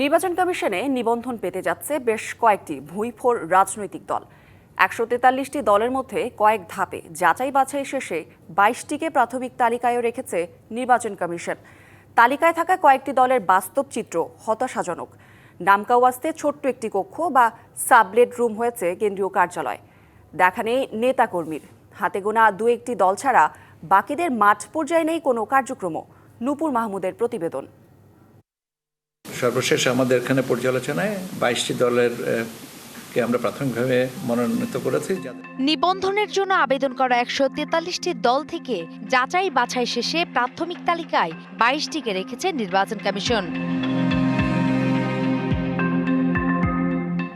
নির্বাচন কমিশনে নিবন্ধন পেতে যাচ্ছে বেশ কয়েকটি ভুঁইফোর রাজনৈতিক দল। একশো তেতাল্লিশটি দলের মধ্যে কয়েক ধাপে যাচাই বাছাই শেষে বাইশটিকে প্রাথমিক তালিকায়ও রেখেছে নির্বাচন কমিশন। তালিকায় থাকা কয়েকটি দলের বাস্তব চিত্র হতাশাজনক। নামকাওয়াস্তে ছোট্ট একটি কক্ষ বা সাবলেট রুম হয়েছে কেন্দ্রীয় কার্যালয়। দেখা নেই নেতাকর্মীর। হাতে গোনা দু একটি দল ছাড়া বাকিদের মাঠ পর্যায়ে নেই কোনো কার্যক্রম নূপুর মাহমুদের প্রতিবেদন। সর্বশেষ আমাদের এখানে পর্যালোচনায় বাইশটি দলের আমরা প্রাথমিকভাবে মনোনীত করেছি নিবন্ধনের জন্য আবেদন করা একশো তেতাল্লিশটি দল থেকে যাচাই বাছাই শেষে প্রাথমিক তালিকায় বাইশটিকে রেখেছে নির্বাচন কমিশন।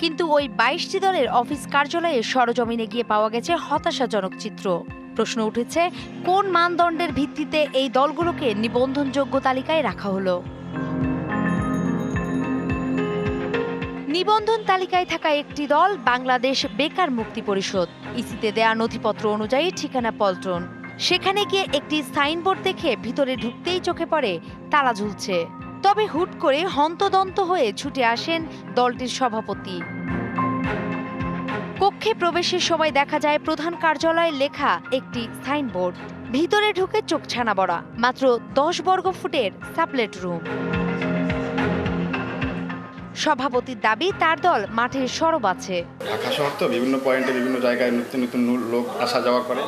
কিন্তু ওই বাইশটি দলের অফিস কার্যালয়ে সরজমিনে গিয়ে পাওয়া গেছে হতাশাজনক চিত্র। প্রশ্ন উঠেছে, কোন মানদণ্ডের ভিত্তিতে এই দলগুলোকে নিবন্ধনযোগ্য তালিকায় রাখা হলো? নিবন্ধন তালিকায় থাকা একটি দল বাংলাদেশ বেকার মুক্তি পরিষদ, ইসিতে দেয়া নথিপত্র অনুযায়ী ঠিকানা পল্টন। সেখানে গিয়ে একটি সাইনবোর্ড দেখে ভিতরে ঢুকতেই চোখে পড়ে, তালা ঝুলছে। তবে হুট করে হন্তদন্ত হয়ে ছুটে আসেন দলটির সভাপতি। কক্ষে প্রবেশের সময় দেখা যায় প্রধান কার্যালয়ে লেখা একটি সাইনবোর্ড। ভিতরে ঢুকে চোখ ছানা বড়া, মাত্র দশ বর্গ ফুটের সাপলেট রুম। সভাপতির দাবি তার দল মাঠে সরব আছে। ঢাকা শহর তো বিভিন্ন পয়েন্টে বিভিন্ন জায়গায় নতুন নতুন লোক আসা যাওয়া করে।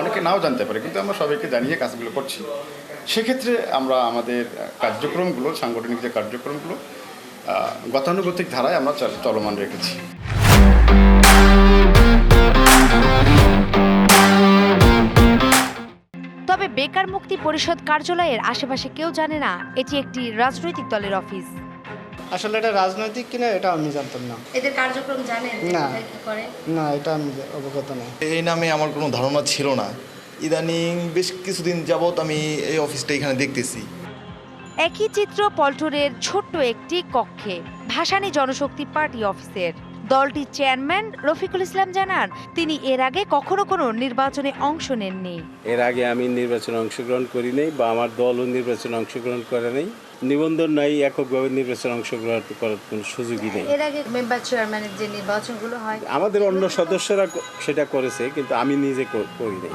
অনেকে নাও জানতে পারে কিন্তু আমরা সবাইকে জানিয়ে কাজগুলো করছি। সেক্ষেত্রে আমরা আমাদের কার্যক্রমগুলো সাংগঠনিক যে কার্যক্রমগুলো গতানুগতিক ধারায় আমরা চলমান রেখেছি। তবে বেকার মুক্তি পরিষদ কার্যালয়ের আশেপাশে কেউ জানে না এটি একটি রাজনৈতিক দলের অফিস। আসলে এটা রাজনৈতিক কিনা এটা আমি জানতাম না। এদের কার্যক্রম জানেন না। করে? না এটা আমি অবগত নই। এই নামে আমার কোনো ধারণা ছিল না। ইদানিং বেশ কিছুদিন যাবৎ আমি এই অফিসটা এখানে দেখতেছি। একই চিত্র পল্টনের ছোট্ট একটি কক্ষে ভাসানী জনশক্তি পার্টি অফিসের। দলটির চেয়ারম্যান রফিকুল ইসলাম জানান তিনি এর আগে কখনো কোনো নির্বাচনে অংশ নেননি। এর আগে আমি নির্বাচনে অংশগ্রহণ করি নাই বা আমার দলও নির্বাচনে অংশগ্রহণ করে নাই। নিবন্ধন নাই এককভাবে নির্বাচনে অংশগ্রহণ করার কোনো সুযোগই নেই। এর আগে মেম্বার চেয়ারম্যানের যে নির্বাচনগুলো হয়। আমাদের অন্য সদস্যরা সেটা করেছে কিন্তু আমি নিজে করি নাই।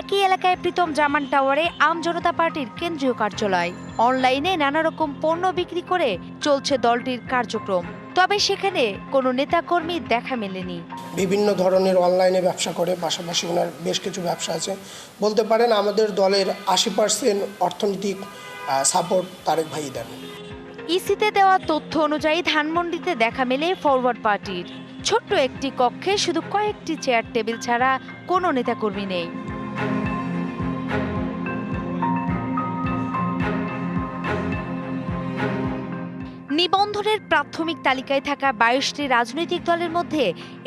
একই এলাকায় প্রীতম জামান টাওয়ারে আম জনতা পার্টির কেন্দ্রীয় কার্যালয়। অনলাইনে নানা রকম পণ্য বিক্রি করে চলছে দলটির কার্যক্রম। তবে সেখানে কোনো নেতাকর্মী দেখা মেলেনি। বিভিন্ন ধরনের অনলাইনে ব্যবসা করে পাশাপাশি ওনার বেশ কিছু ব্যবসা আছে। বলতে পারেন আমাদের দলের আশি পার্সেন্ট অর্থনৈতিক সাপোর্ট তারেক ভাই দেন। ইসিতে দেওয়া তথ্য অনুযায়ী ধানমন্ডিতে দেখা মেলে ফরওয়ার্ড পার্টির ছোট্ট একটি কক্ষে শুধু কয়েকটি চেয়ার টেবিল ছাড়া কোনো নেতাকর্মী নেই। নিবন্ধনের প্রাথমিক তালিকায় থাকা বাইশটি রাজনৈতিক দলের মধ্যে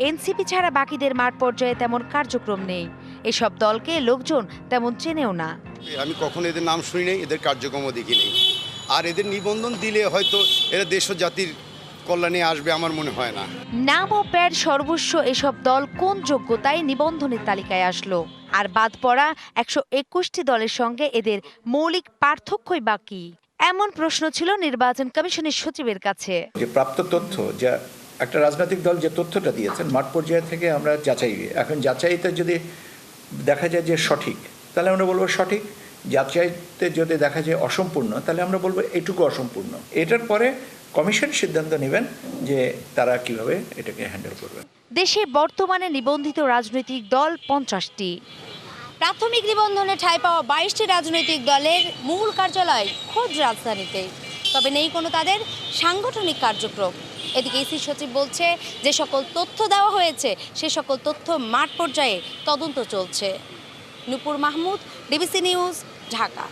এনসিপি ছাড়া বাকিদের মাঠ পর্যায়ে তেমন কার্যক্রম নেই। এসব দলকে লোকজন তেমন চেনেও না। আমি কখনো এদের নাম শুনি নাই এদের কার্যক্রমও দেখি নাই। আর এদের নিবন্ধন দিলে হয়তো এরা দেশ ও জাতির কল্যাণে আসবে আমার মনে হয় না। নাম ও প্যাড সর্বস্ব এসব দল কোন যোগ্যতায় নিবন্ধনের তালিকায় আসলো? আর বাদ পড়া একশো একুশটি দলের সঙ্গে এদের মৌলিক পার্থক্যই বাকি এমন প্রশ্ন ছিল নির্বাচন কমিশনের সচিবের কাছে। যে প্রাপ্ত তথ্য যা একটা রাজনৈতিক দল যে তথ্যটা দিয়েছেন মাঠ পর্যায়ে থেকে আমরা যাচাই এখন যাচাইতে যদি দেখা যায় যে সঠিক তাহলে আমরা বলব সঠিক। যাচাইতে যদি দেখা যায় অসম্পূর্ণ, তাহলে আমরা বলব এটুকু অসম্পূর্ণ। এটার পরে কমিশন সিদ্ধান্ত নেবেন যে তারা কীভাবে এটাকে হ্যান্ডেল করবে। দেশে বর্তমানে নিবন্ধিত রাজনৈতিক দল পঞ্চাশটি। প্রাথমিক নিবন্ধনে ঠাঁই পাওয়া বাইশটি রাজনৈতিক দলের মূল কার্যালয় খোদ রাজধানীতে। তবে নেই কোনো তাদের সাংগঠনিক কার্যক্রম। এদিকে ইসি সচিব বলছে, যে সকল তথ্য দেওয়া হয়েছে, সে সকল তথ্য মাঠ পর্যায়ে তদন্ত চলছে। Nupur Mahmud DBC news Dhaka.